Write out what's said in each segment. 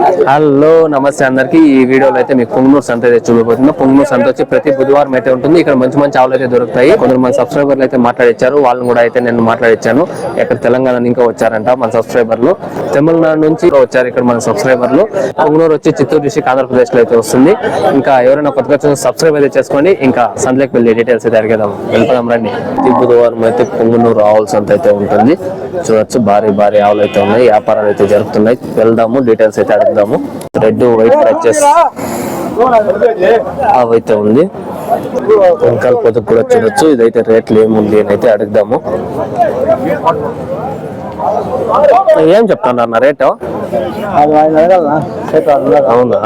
Hello నమస్తే అందరికి. ఈ వీడియోలో అయితే మీకు పొంగనూరు సంత అయితే చూడబోతుంది పొంగనూరు సంత వచ్చి ప్రతి బుధవారం అయితే ఉంటుంది. ఇక్కడ మంచి మంచి ఆవులు అయితే దొరుకుతాయి. కొందరు మన సబ్స్క్రైబర్లు అయితే మాట్లాడిచ్చారు. వాళ్ళని కూడా అయితే నేను మాట్లాడిచ్చాను. ఇక్కడ తెలంగాణ ఇంకా వచ్చారంట మన సబ్స్క్రైబర్లు. తమిళనాడు నుంచి వచ్చారు ఇక్కడ మన సబ్స్క్రైబర్లు. పొంగనూరు వచ్చి చిత్తూరు డిస్టిక్ ఆంధ్రప్రదేశ్లో అయితే వస్తుంది. ఇంకా ఎవరైనా కొత్తగా చూసి సబ్స్క్రైబ్ అయితే చేసుకోండి. ఇంకా సంతలోకి వెళ్ళి డీటెయిల్స్ అయితే అడిగేదాం వెళ్ళిపోదాం రండి. ప్రతి బుధవారం అయితే పొంగనూరు ఆవుల సంత అయితే ఉంటుంది. చూడొచ్చు భారీ భారీ ఆవులు అయితే ఉన్నాయి. వ్యాపారాలు అయితే జరుగుతున్నాయి. వెళ్దాము డీటెయిల్స్ అయితే అడుగుదాము రెడ్ వైట్ పర్చేస్ అవైతే ఉంది. ఇంకా పొదుపు కూడా చూడొచ్చు. ఇదైతే రేట్లు ఏముంది అని అయితే అడుగుదాము. ఏం చెప్తాను అన్న రేటు. అవునా?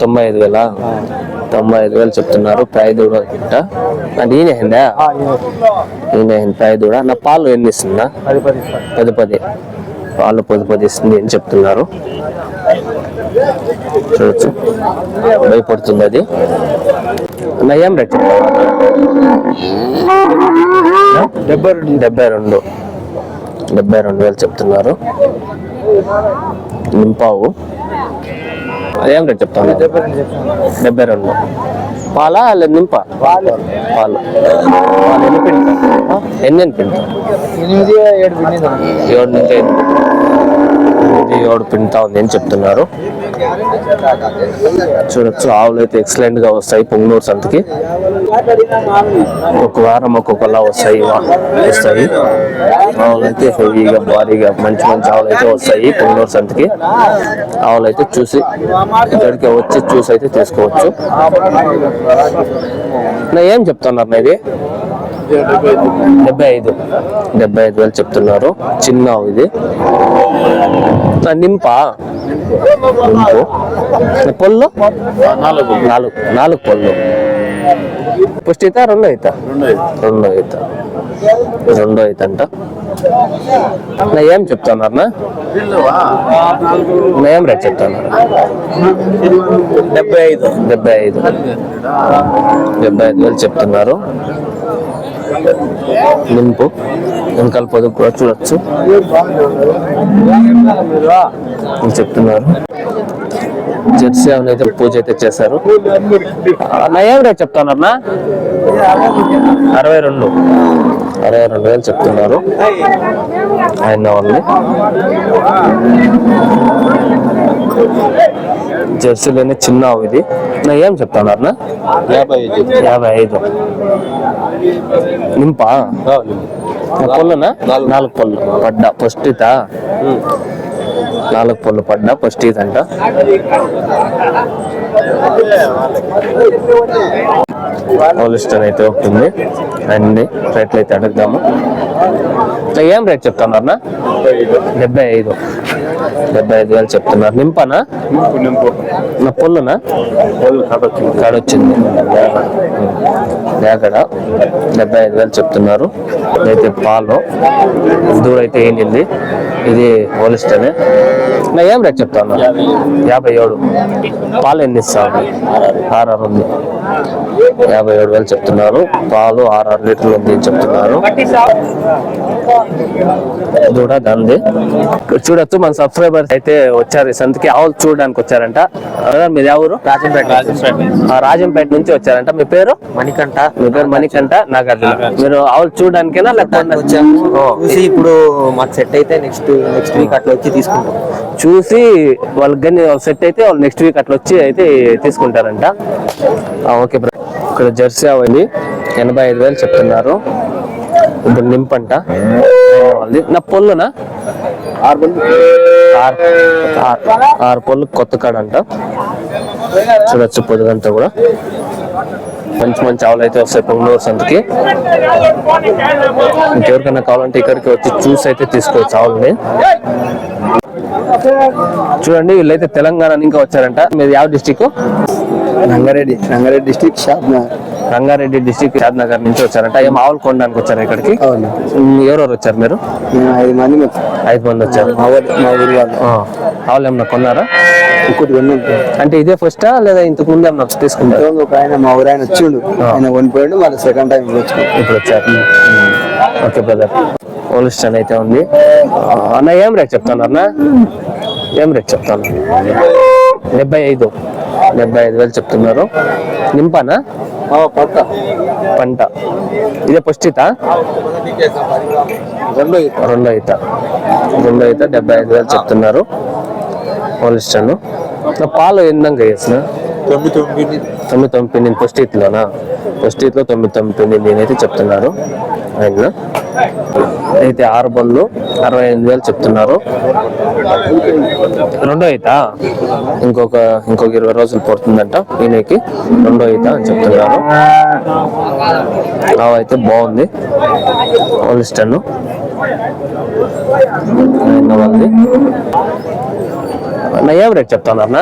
తొంభై ఐదు వేల? తొంభై ఐదు వేలు చెప్తున్నారు. ప్రైదూడ అంటే ఈయన ఇది. ఈయన. ప్రైదూడ నా పాలు ఎన్ని ఇస్తుందా. పది పది. పాలు పది పది ఇస్తుంది అని చెప్తున్నారు. చూడొచ్చు. భయపడుతుంది అది. ఏం రేట్ డెబ్బై రెండు. డెబ్బై రెండు. డెబ్బై రెండు వేలు చెప్తున్నారు. నింపావు. ఏం రేట్ చెప్తాను డెబ్బై రెండు. చెప్తాను. డెబ్బై రెండు పాలా. పాలు. పాలు ఎన్ని పిండి? ఎన్ని ఎన్ని పిండి? ఎనిమిది ఏడు పిండి ఏడు నుంచి ఐదు. ఎనిమిది ఏడు పిండుతా ఉంది అని చెప్తున్నారు. చూడొచ్చు ఆవులు అయితే ఎక్సలెంట్గా వస్తాయి పొంగనూరు సంతకి. ఒక వారం ఒక్కొక్కలా వస్తాయి వస్తాయి. ఆవులు అయితే హెవీగా భారీగా మంచి మంచి ఆవులు అయితే వస్తాయి పొంగనూరు సంతకి. ఆవులు అయితే చూసి ఇక్కడికి వచ్చి చూసి అయితే తీసుకోవచ్చు. ఏం చెప్తున్నారు ఇది? డెబ్బై ఐదు. డెబ్బై ఐదు వేలు చెప్తున్నారు. చిన్న ఇది. నింప? పొల్లు? నాలుగు నాలుగు. నాలుగు పొల్లు. పుష్టి అవుతా రెండో అవుతా రెండో అవుతా రెండో అవుతా అంట. నా ఏం చెప్తున్నారు నా? నా ఏం రేట్ చెప్తున్నారు? డెబ్బై ఐదు. డెబ్బై ఐదు. డెబ్బై ఐదు వేలు చెప్తున్నారు. నింపు. వెనకాల పొదుపు కూడా చూడొచ్చు. చెప్తున్నారు. జెర్సీ ఆవుని అయితే పూజ అయితే చేశారు. నా ఏం రేట్ చెప్తున్నారు అరవై రెండు. అరవై రెండు వేలు చెప్తున్నారు. ఆయన వాళ్ళని జెర్సీలోనే చిన్న ఆవు ఇది. నా ఏం చెప్తున్నారు నా? యాభై ఐదు. యాభై ఐదు. నింపా? పొల్లునా? నాలుగు. పళ్ళు పడ్డా. ఫస్ట్ ఇతా నాలుగు పళ్ళు పడ్డా ఫస్ట్ ఇదంట హోలిస్టన్ అయితే ఉంటుంది అన్ని రేట్లు అయితే అడుగుదాము. ఏం రేట్ చెప్తున్నారు డెబ్బై ఐదు. డెబ్బై ఐదు వేలు చెప్తున్నారు. నింపనా? నా పొల్లునా? కాడొచ్చింది. లేకడ డెబ్బై ఐదు వేలు చెప్తున్నారు. అయితే పాలు. దూడ అయితే ఇది హోలిస్టనే. నా ఏం రేట్ చెప్తాను? యాభై. ఏడు. పాలు ఎన్ని ఇస్తాను ఆర్ఆర్ ఉంది. యాభై ఏడు వేలు చెప్తున్నారు. పాలు ఆర్ఆర్ లీటర్లు ఉంది అని చెప్తున్నారు. దంది చూడొచ్చు మన సబ్స్క్రైబర్స్ అయితే వచ్చారు. ఈ సంతకి ఆవులు చూడడానికి వచ్చారంట. మీది ఎవరు? రాజంపేట రాజంపేట నుంచి వచ్చారంట. మీ పేరు? మణికంఠ. మీ పేరు మణికంఠ నాగార్జున. మీరు ఆవులు చూడడానికేనా లేకపోతే. చూసి ఇప్పుడు మాకు సెట్ అయితే నెక్స్ట్ నెక్స్ట్ వీక్ అట్లా వచ్చి తీసుకుంటాం. చూసి వాళ్ళకి సెట్ అయితే వాళ్ళు నెక్స్ట్ వీక్ అట్లా వచ్చి అయితే తీసుకుంటారంట. ఆ, ఓకే బ్రో. ఇక్కడ జెర్సీ అవ్వండి ఎనభై ఐదు వేలు చెప్తున్నారు. ఇప్పుడు నింపంట. నా పొల్లునా? ఆరు ఆరు- ఆరు. పొల్లు కొత్త కాడంట. చూడొచ్చు పొద్దుగంతా కూడా. మంచి మంచి ఆవులు అయితే వస్తాయి పొంగనూరు సంతకి. ఇంకెవరికైనా కావాలంటే ఇక్కడికి వచ్చి చూసి అయితే తీసుకోవచ్చు ఆవులని. చూడండి వీళ్ళైతే తెలంగాణ ఇంకా వచ్చారంట. మీరు ಯಾವ district Rangareddy Rangareddy district shop Rangareddy district Nagar నుంచి వచ్చారంట. ఏం ఆవులు కొనడానికి వచ్చారు ఇక్కడికి. అవును. ఎవరెవరు వచ్చారు మీరు? మేము ఐదు మంది. ఐదు మంది వచ్చారు. మా ఊరు వాళ్ళు. ఆవులు ఏమన్నా కొన్నారా? ఇంకోటి కొన్నాం అంటే ఇదే ఫస్టా లేదా ఇంతకు ముందు ఏమన్నా తీసుకుంటారు ఒక ఆయన మా ఊరు ఆయన వచ్చిండు. ఆయన కొనిపోయాడు మళ్ళీ సెకండ్ టైం ఇప్పుడు వచ్చారు. ఓకే బ్రదర్ పోలిస్టన్ అయితే ఉంది. అన్న ఏం రేట్ చెప్తాను అన్న? ఏం రేట్ చెప్తాను డెబ్బై ఐదు. డెబ్బై ఐదు వేలు చెప్తున్నారు. నింపానా? పక్క పంట. ఇదే పుష్టిత రెండు రెండో ఈత రెండో ఈత డెబ్బై ఐదు వేలు చెప్తున్నారు. పోలిస్టన్ పాలు ఎందంగా వేసిన? తొమ్మిది తొమ్మిది తొమ్మిది తొమ్మిది నేను పుష్టిత్లోనా పుష్టిత్లో తొమ్మిది తొమ్మిది నేనైతే చెప్తున్నారు ఆయన అయితే ఆరు బళ్ళు అరవై ఎనిమిది వేలు చెప్తున్నారు. రెండో ఈత. ఇంకొక ఇంకొక ఇరవై రోజులు పడుతుందంట. ఈయనకి రెండో ఈత అని చెప్తున్నారు. ఆవు అయితే బాగుంది. పోలిస్టన్ వాళ్ళది ఏం రేట్ చెప్తాను అన్న.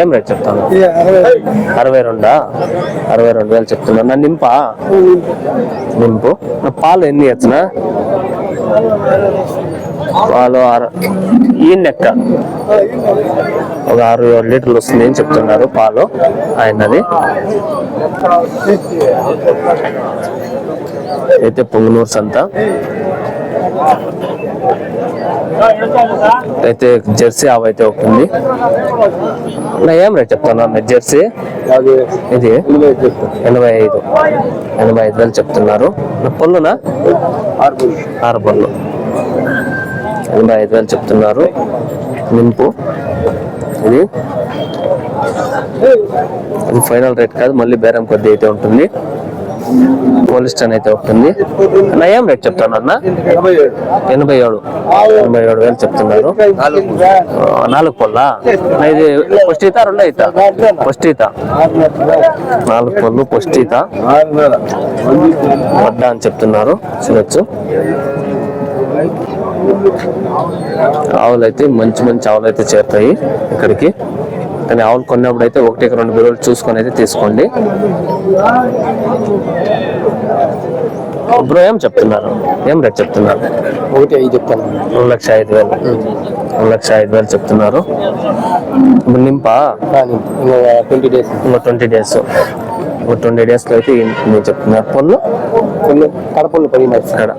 ఏం రేట్ చెప్తాను? అరవై రెండా. అరవై రెండు? వేలు చెప్తున్నా. నా నింపా? నింపు. నా పాలు ఎన్ని ఎత్తున? పాలు ఆరు. ఈ లెక్క ఒక ఆరు ఏడు లీటర్లు వస్తుంది అని చెప్తున్నారు పాలు. ఆయనది. అయితే పొంగునూరు సంత. అయితే జెర్సీ ఆవు అయితే ఒకటి నా ఏం రేట్ చెప్తాను అన్న జెర్సీ? ఇది ఎనభై ఐదు ఎనభై ఐదు. వేలు చెప్తున్నారు. నా పళ్ళునా ఆరు పళ్ళు ఎనభై ఐదు వేలు చెప్తున్నారు. నింపు. ఇది. అది ఫైనల్ రేట్ కాదు మళ్ళీ బేరం కొద్ది అయితే ఉంటుంది. పోలిస్టన్ అయితే ఉంటుంది అన్న ఏం రేట్ చెప్తాను అన్న? ఎనభై ఏడు. ఎనభై ఏడు వేలు చెప్తున్నారు. నాలుగు పళ్ళా ఇది పుష్టిత రెండు ఈత? పుష్టిత నాలుగు పళ్ళు పుష్టిత వడ్డా అని చెప్తున్నారు చూడొచ్చు ఆవులు అయితే మంచి మంచి ఆవులు అయితే చేరుతాయి ఇక్కడికి. కానీ ఆవులు కొన్నప్పుడు అయితే ఒకటికి రెండు బిరువులు చూసుకొని అయితే తీసుకోండి. బ్రో ఏం చెప్తున్నారు? ఏం రేట్ చెప్తున్నారు? ఒకటి ఐదు చెప్తాను. రెండు లక్ష ఐదు వేలు. రెండు లక్ష ఐదు వేలు చెప్తున్నారు. ఇప్పుడు నింపా? Twenty days. ఇంకో ట్వంటీ డేస్. ఒక ట్వంటీ డేస్లో అయితే నేను చెప్తున్నారు. పళ్ళు? కొన్ని కడపలు పడినాయి ఇక్కడ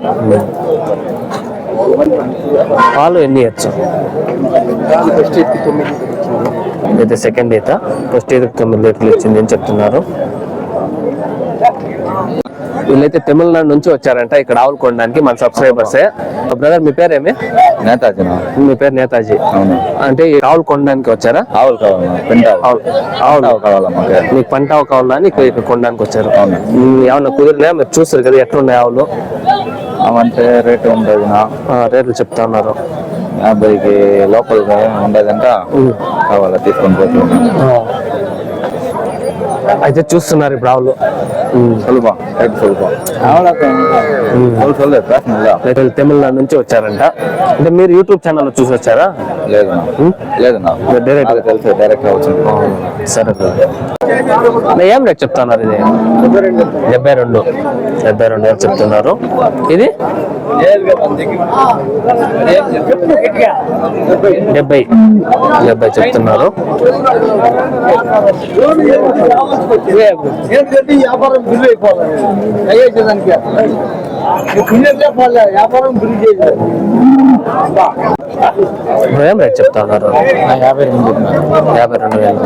పాలు ఎన్ని ఇవ్వచ్చు అయితే సెకండ్ ఈత. ఫస్ట్ ఈత తొమ్మిది లీటర్లు ఇచ్చింది అని చెప్తున్నారు. వీళ్ళైతే తమిళనాడు నుంచి వచ్చారంట ఇక్కడ ఆవులు కొనడానికి మన సబ్స్క్రైబర్సే. బ్రదర్ మీ పేరేమి నేతాజీ మీ పేరు నేతాజీ. అవును. అంటే ఆవులు కొనడానికి వచ్చారా? ఆవులు కావాలి కావాలా మాకు పంట ఆవు కావాలా? అని ఇక్కడ కొనడానికి వచ్చారు. ఏమన్నా కుదిరినా మీరు చూస్తారు కదా ఎట్లున్నాయి ఆవులు? అవంటే రేటు ఉండదు రేట్లు చెప్తా ఉన్నారు. యాభైకి లోపల ఉండదంట కావాలా తీసుకొని పోతుంది అయితే చూస్తున్నారు ఇప్పుడు ఆవులు. తమిళనాడు నుంచి వచ్చారంట. అంటే మీరు యూట్యూబ్ ఛానల్ చూసి వచ్చారా? లేదు నా లేదు నా డైరెక్ట్ నాకు తెలుసు డైరెక్ట్ వచ్చింది. సరే ఏం రేట్ చెప్తున్నారు ఇది? డెబ్బై రెండు. డెబ్బై రెండు వేలు చెప్తున్నారు? ఇది? డెబ్బై. డెబ్బై చెప్తున్నారు. ఏంటంటే వ్యాపారం బిల్లు అయిపోవాలి. అయ్యేదానికి వ్యాపారం బిల్లు చేయాలి ఇప్పుడు ఏం రేట్ చెప్తున్నారు? యాభై రెండు యాభై రెండు వేలు.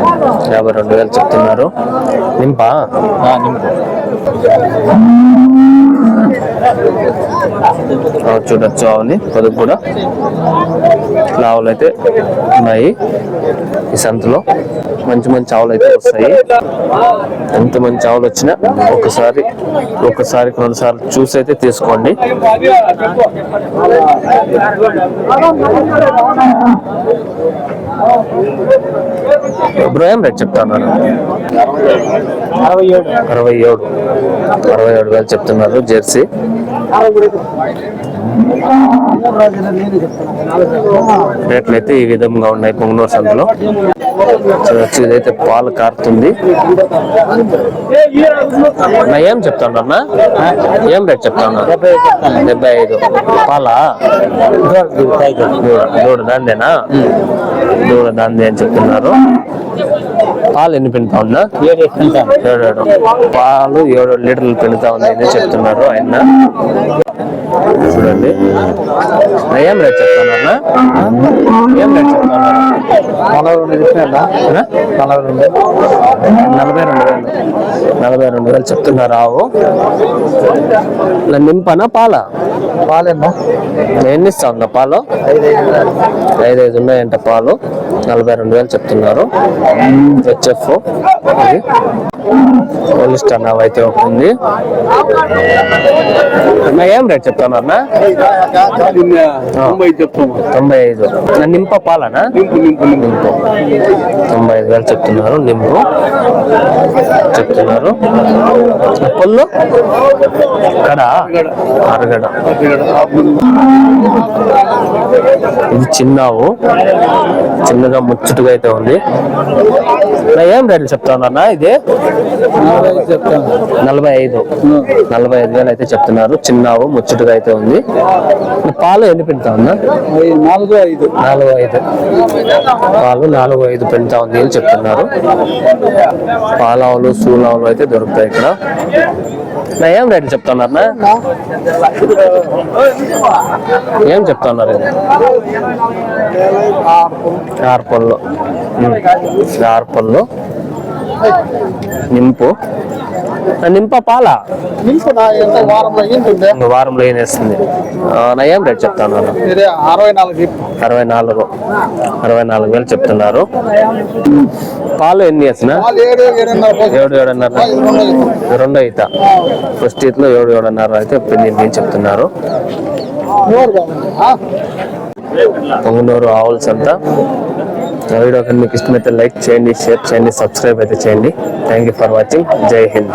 యాభై రెండు వేలు చెప్తున్నారు. నింపా? ఆ, చూడొచ్చు ఆవుని పొదుపు కూడా. ఇట్లా ఆవులు అయితే ఉన్నాయి ఈ సంతలో. మంచి మంచి ఆవులు అయితే వస్తాయి. ఎంత మంచి ఆవులు వచ్చినా ఒకసారి ఒకసారి రెండుసార్లు చూసి అయితే తీసుకోండి. బ్రో రేట్ చెప్తున్నారు అరవై ఏడు అరవై ఏడు. అరవై ఏడు వేలు చెప్తున్నారు జెర్సీ. రేట్లు అయితే ఈ విధంగా ఉన్నాయి పొంగనూరు సంతలో చూడొచ్చు ఇదైతే పాలు కారుతుంది. ఏం చెప్తాను అన్న? ఏం రేట్ చెప్తాను డెబ్బై ఐదు. పాలా? దూడ దాందేనా దూడ. దాందే అని చెప్తున్నారు. పాలు ఎన్ని పిండుతా ఉన్నా? ఏడు ఎత్తుంటాను ఏడు ఏడు పాలు ఏడు లీటర్లు పిండుతా ఉంది అని చెప్తున్నారు ఆయన. చూడండి. ఏం రేట్ చెప్తున్నా ఏం రేట్ నలభై రెండు చెప్పినా నలభై రెండు నలభై రెండు. వేలు నలభై రెండు వేలు చెప్తున్నారు ఆవు. నింపనా పాల? పాలేమో ఎన్ని ఇస్తా ఉందా పాలు? ఐదు ఐదు ఉన్నాయంట పాలు. నలభై రెండు వేలు చెప్తున్నారు. హెచ్ఎఫ్ పోలీస్ పోలిస్టర్ అయితే ఒకటి ఉంది అన్న ఏం రేట్ చెప్తున్నారు అన్న తొంభై ఐదు. నా నింప పాలనా? నింపు తొంభై ఐదు వేలు చెప్తున్నారు నింపు చెప్తున్నారు. పొల్లు? కడ? అరగడ. ఇది చిన్నావు. చిన్నగా ముచ్చటగా అయితే ఉంది. ఏం రేట్లు చెప్తానన్నా ఇది? చెప్తాను నలభై ఐదు. నలభై ఐదు వేలు అయితే చెప్తున్నారు. చిన్నావు ముచ్చటగా అయితే ఉంది. పాలు ఎన్ని పిండుతా ఉన్నా? నాలుగు ఐదు. నాలుగు ఐదు. పాలు నాలుగు ఐదు పెంచుతా ఉంది అని చెప్తున్నారు. పాలావులు సూలావులు అయితే దొరుకుతాయి ఇక్కడ. నా ఏం రేట్లు చెప్తున్నారన్నా ఏం చెప్తున్నారు ఇది ఆర్పళ్ళు ఆర్పళ్ళు నింపు. నా నింప పాల? నింపు నా ఎంత వారంలో ఏం వేస్తుంది ఆ, నా ఏం రేట్ చెప్తున్నారు ఇదే అరవై నాలుగు అరవై నాలుగు. అరవై నాలుగు వేలు చెప్తున్నారు. పాలు ఎన్ని వేసిన ఏడు ఏడున్నర ఏడు ఏడున్నర. రెండో ఈత. ఫస్ట్ ఈతలో ఏడు ఏడున్నర అయితే పెళ్ళింది అని చెప్తున్నారు? పొంగునూరు ఆవుల్స్ అంతా నా వీడియో కానీ మీకు ఇష్టమైతే లైక్ చేయండి షేర్ చేయండి సబ్స్క్రైబ్ అయితే చేయండి. థ్యాంక్ యూ ఫర్ వాచింగ్ జై హింద్.